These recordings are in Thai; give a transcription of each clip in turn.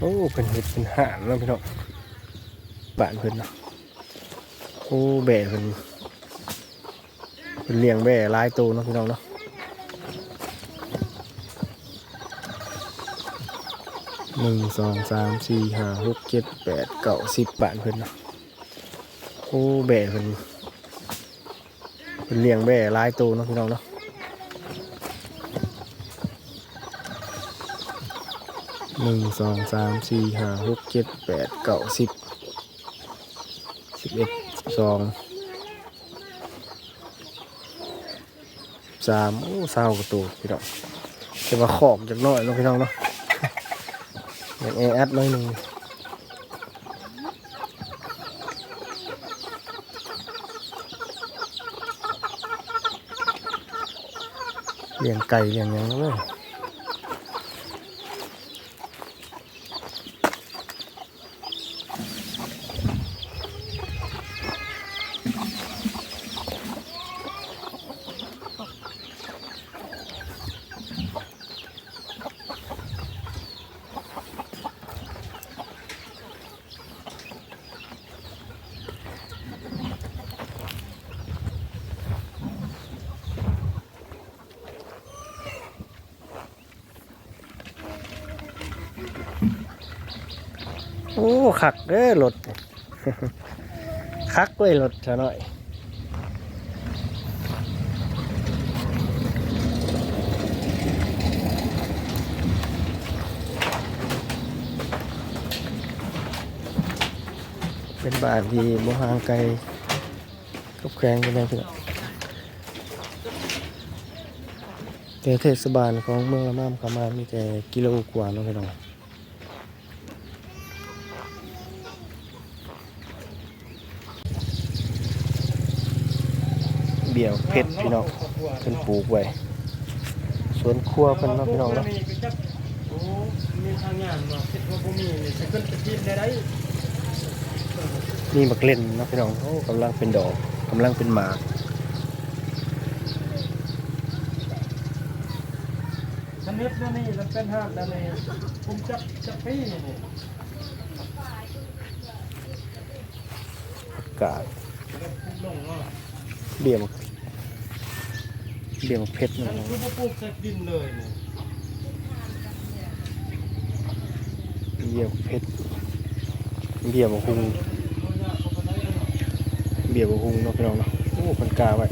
โอ้เพิ่นเฮ็ดเป็นห่านเนาะพี่น้องบ้านเพิ่นเนาะโอ้แบ่เพิ่นเพิ่นเลี้ยงแบ่หลายตัวเนาะพี่น้องเนาะหนึ่งสองสามสี่ห้าหกเจ็ดแปดเก้าสิบบ้านเพิ่นเนาะโอ้แบ่เพิ่นเพิ่นเลี้ยงแบ่หลายตัวเนาะพี่น้องเนาะ หนึ่งสองสามสี่ห้าหกเจ็ดแปดเก้าสิบสิบเอ็ดสิบสองสามโอ้เศร้ากระตูพี่น้องจะมาขอบจากน้อยเนาะพี่น้องเนาะอย่างแออัดน้อยหนึ่งเลี้ยงไก่เลี้ยงยังเลย โอ้ขักเด้อรถคักเว้ยรถเท่าหน่อยเป็นบ้านที่บ่ห่างไกลกับแขวงกันเลยพี่น้องแต่เทศบาลของเมืองละม่ามขามามีแต่กิโลกว่าเนาะพี่น้อง เบี่ยวเพชรพี่น้องเพิ่นปลูกไว้สวนครัวเพิ่นเนาะพี่น้องเนาะมีทางงานบ่คิดว่าบ่มีนี่สิขึ้นไปกินได้ไดมีบักเล่นเนาะพี่น้องโอ้กำลังเป็นดอกกำลังเป็นหมากชนิดนั่นนี่มันเป็นห้ากนั่นนี่ผมจับจับปีนี่อากาศ เบี่ยวบักเบี่ยวบักเพชรมัเนาะนคือบ่ปลูกใส่ดินเลยนี่เบี่ยวบักเพชรเบี่ยวบักฮุงบ่ยากเข้าไปได้เนาะเบี่ยวบักฮุงเนาะพี่น้องเนาะโอ้เพิ่นกาไว้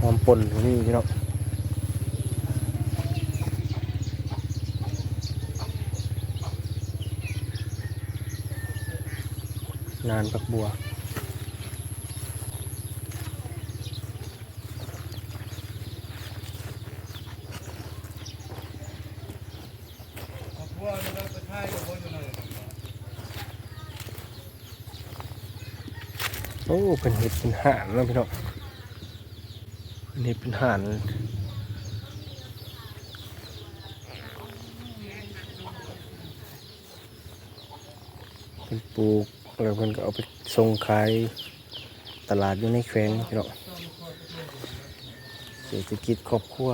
หอมป่นตรงนี้พี่น้อง นานปักบัวเอาพวกนี้เราไปถ่ายกับบ่อยู่เลยโอ้เป็นเห็ดเป็นห่านแล้วพี่น้องเป็นเห็ดเป็นห่านเป็นปลูก แล้วมันก็เอาไปส่งขายตลาดอยู่ในแขวงพี่น้องเศรษฐกิจครอบครัว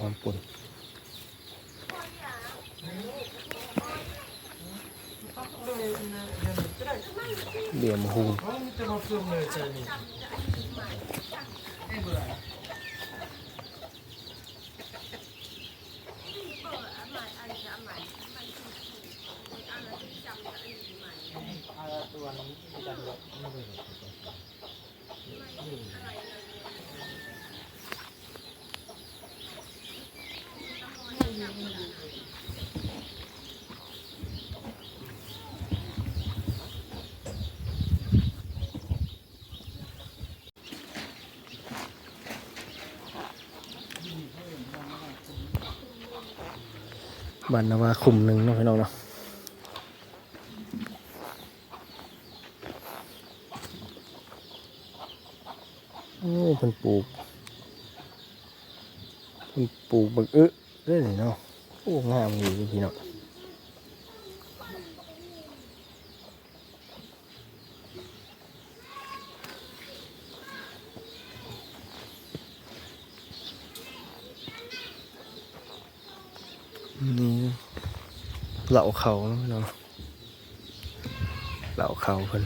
หอมปุ่น เบี่ยมหู เขาจะมาเพิ่มเลยใจนี่ บ้านนาวาคุมหนึ่งเนาะพี่น้องเนาะโอ้เพิ่นปลูกเพิ่นปลูกบักอึเด้อนี่เนาะโอ้งามดีพี่น้อง เหล่าเขาเนาะพี่น้องเหล่าเขาเพิ่น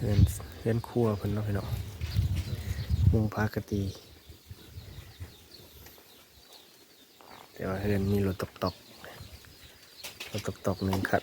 เห็นเห็นครัวเพิ่นเนาะพี่น้องมุงพากตีแต่ว่าเฮือนมีรถตกตกรถตกตกหนึ่งคัน